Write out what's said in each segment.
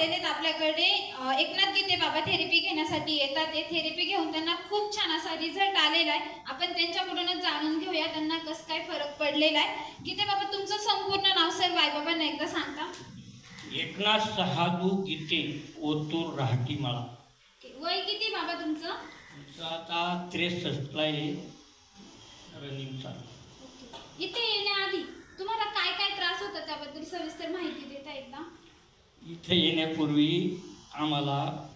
झालेले आहेत आपल्याकडे एकनाथ गीते बाबा थेरपी घेण्यासाठी येतात. ते थेरपी घेऊन त्यांना खूप छान असा रिझल्ट आलेला आहे. आपण त्यांच्याकडूनच जाणून घेऊया त्यांना कसं काय फरक पडलेला आहे. गीते बाबा तुमचं संपूर्ण नाव सर बाबांना एकदा सांगता. एकनाथ सहादू गीते ओतूर राहटीमाळा. वय किती बाबा तुमचं? आता त्रेसष्टला आहे. रनिंग चालू. इथे येण्याआधी तुम्हाला काय काय त्रास होता त्याबद्दल सविस्तर माहिती देता एकदा? इथे येण्यापूर्वी आम्हाला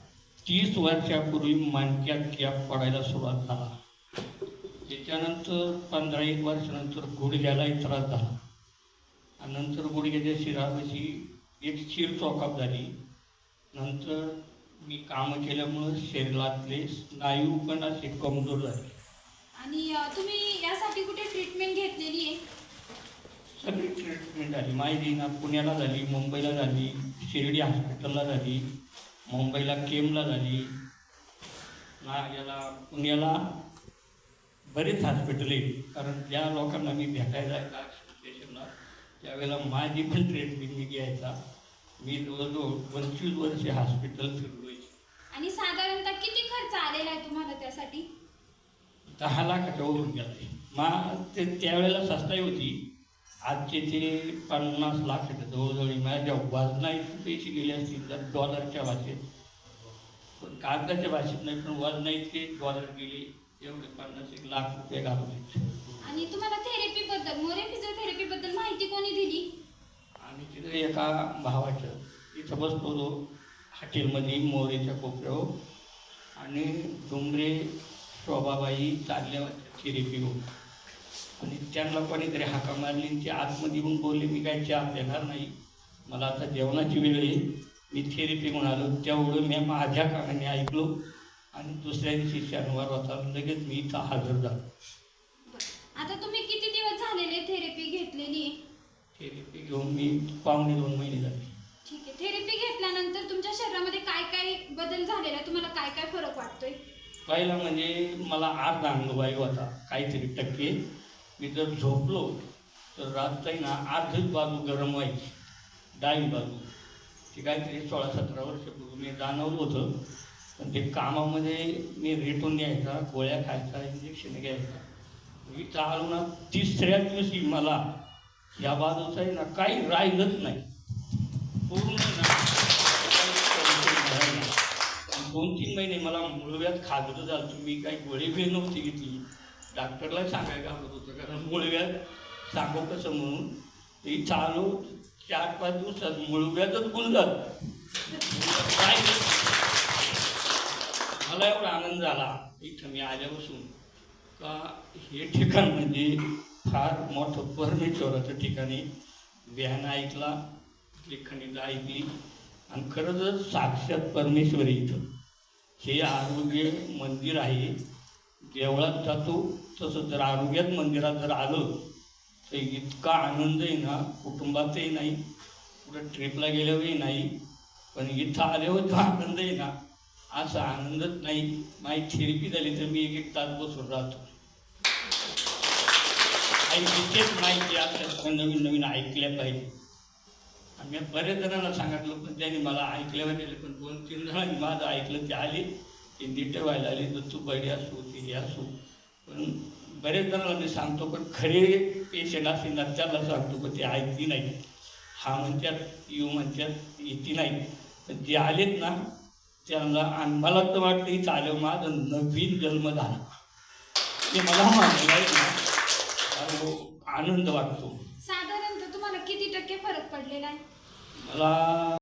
तीस वर्षापूर्वी मानक्यात कॅप पडायला सुरुवात झाला. त्याच्यानंतर पंधरा एक वर्षानंतर गुडघ्यालाही त्रास झाला. आणि नंतर गुडघ्याच्या शिरापाशी एक शिर चौकाप झाली. नंतर मी कामं केल्यामुळं शरीरातले स्नायू पण असे कमजोर झाले. आणि तुम्ही यासाठी कुठे ट्रीटमेंट घेतलेली आहे? ट्रीटमेंट झाली. माझी ना पुण्याला झाली मुंबईला झाली शिर्डी हॉस्पिटलला झाली मुंबईला केमला झाली ना याला पुण्याला बरेच हॉस्पिटल आहे कारण ज्या लोकांना मी भेटायला जायचा स्टेशनला त्यावेळेला माझी पण ट्रीटमेंट मी घ्यायचा. मी जवळजवळ पंचवीस वर्षे हॉस्पिटल फिरलोय. आणि साधारणतः किती खर्च आलेला आहे तुम्हाला त्यासाठी? दहा लाखाच्या वरून गेला मा ते त्यावेळेला सस्ताही होती. आजचे ते पन्नास लाखाच्या जवळजवळ माझ्या वजनाचे पैसे गेले असतील तर डॉलरच्या भाषेत. पण कागदाच्या भाषेत नाही पण वजना इतके डॉलर गेले. एवढे पन्नास एक लाख रुपये घालवले आणि तुम्हाला थेरपी बद्दल मोरे फिजिओथेरपी बद्दल माहिती कोणी दिली? आणि तिथे एका भावाचं इथं बसतो तो हॉटेलमध्ये मोरेच्या कोपऱ्यावर. आणि डुमरे शोभाबाई चालल्या थेरपी होऊन. आणि त्यांना कोणीतरी हाका मारली ते आतमध्ये येऊन बोलले मी काय चहा देणार नाही. मला आता जेवणाची वेळ आहे. मी थेरपी म्हणून आलो. तेवढं मी माझ्या कानाने ऐकलो आणि दुसऱ्या दिवशी शनिवार होता. लगेच मी इथं हजर झालो. आता तुम्ही किती दिवस झालेले थेरपी घेतलेली? थेरपी घेऊन मी पावणे दोन महिने झाले. ठीक आहे. थेरपी घेतल्यानंतर तुमच्या शरीरामध्ये काय काय बदल झालेला? आहे तुम्हाला काय काय फरक वाटतोय? पहिला म्हणजे मला अर्धा अंगवायू होता. काहीतरी टक्के. मी जर झोपलो तर रात्री ना अर्धच बाजू गरम व्हायची डावी बाजू. ते काहीतरी सोळा सतरा वर्षापूर्वी मी जाणवलं होतं. पण ते कामामध्ये मी रेटून घ्यायचा गोळ्या खायचा इंजेक्शन घ्यायचा. मी चालू ना तिसऱ्या दिवशी मला या बाजूचं आहे ना काही राहिलंच नाही. पूर्ण ना. दोन तीन महिने मला मुळव्यात खाजलं झालं. तुम्ही काही गोळी बी नव्हती घेतली. डॉक्टरला सांगायला आवडत होतं कारण मुळव्यात सांगू कसं म्हणून. ती चालू चार पाच दिवसात मुळव्यातच गुललं काय मला एवढा आनंद झाला इथं मी आल्यापासून का हे ठिकाण म्हणजे फार मोठं परमेश्वराचं ठिकाणी बिहान ऐकला लेखणीला ऐकली आणि खरंच साक्षात परमेश्वर इथं. हे आरोग्य मंदिर आहे. देवळात जातो तसं जर आरोग्यात मंदिरात जर आलं तर इतका आनंद आहे ना कुटुंबातही नाही कुठं ट्रिपला गेल्यावरही नाही पण इथं आल्यावर तो आनंद आहे ना असा आनंदच नाही. माझी थेरपी झाली तर मी एक एक तास बसून राहतो. आणि तिथेच माहिती आता नवीन नवीन ऐकल्या पाहिजे. आणि मी बऱ्याच जणांना सांगितलं पण त्यांनी मला ऐकल्यावर गेले पण दोन तीन जणांनी माझं ऐकलं ते आले. ते नीट व्हायला आले तर तू बडी असू ते हे असू. पण बरेच जणांना मी सांगतो पण खरे पेशंट असे ना त्याला सांगतो पण ते ऐकती नाही हा म्हणतात येऊ म्हणतात येते नाही पण जे आलेत ना त्यांना आणि मला तर वाटतं इथं आलं माझं नवीन जन्म झाला. ते मला अहो, आनंद वाटतो. साधारणतः तुम्हाला किती टक्के फरक पडलेला आहे? मला